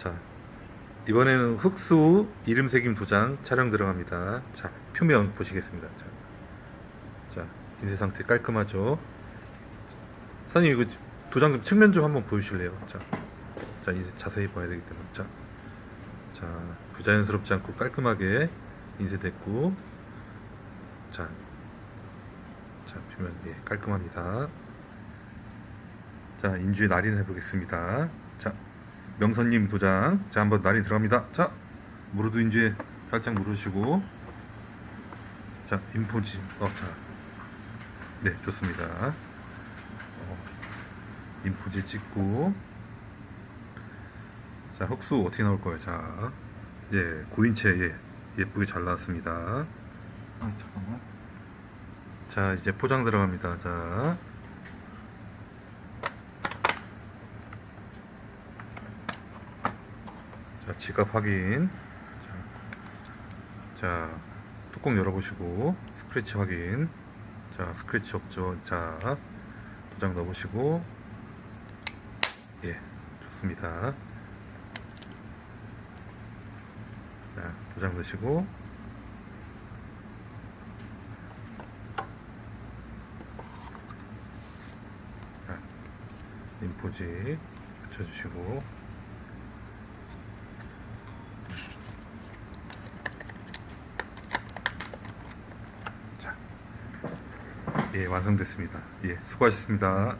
자, 이번에는 흑수 이름 새김 도장 촬영 들어갑니다. 자, 표면 보시겠습니다. 자, 자 인쇄 상태 깔끔하죠? 사장님 이거 도장 좀 측면 좀 한번 보여주실래요? 자, 자 이제 자세히 봐야 되기 때문에 자, 자 부자연스럽지 않고 깔끔하게 인쇄됐고, 자, 자 표면 예 깔끔합니다. 자 인주에 날인 해보겠습니다. 자 명선님 도장 자 한번 날인 들어갑니다. 자 무르도 인주에 살짝 누르시고 자 인포지 어 자 네 좋습니다. 어, 인포지 찍고 자 흑수 어떻게 나올 거예요? 자 예 고인체 예 예쁘게 잘 나왔습니다. 아 잠깐만. 자 이제 포장 들어갑니다. 자 자, 지갑 확인. 자, 자, 뚜껑 열어보시고, 스크래치 확인. 자, 스크래치 없죠. 자, 도장 넣어보시고, 예, 좋습니다. 자, 도장 넣으시고, 자, 인포지 붙여주시고, 자, 예, 완성됐습니다. 예, 수고하셨습니다.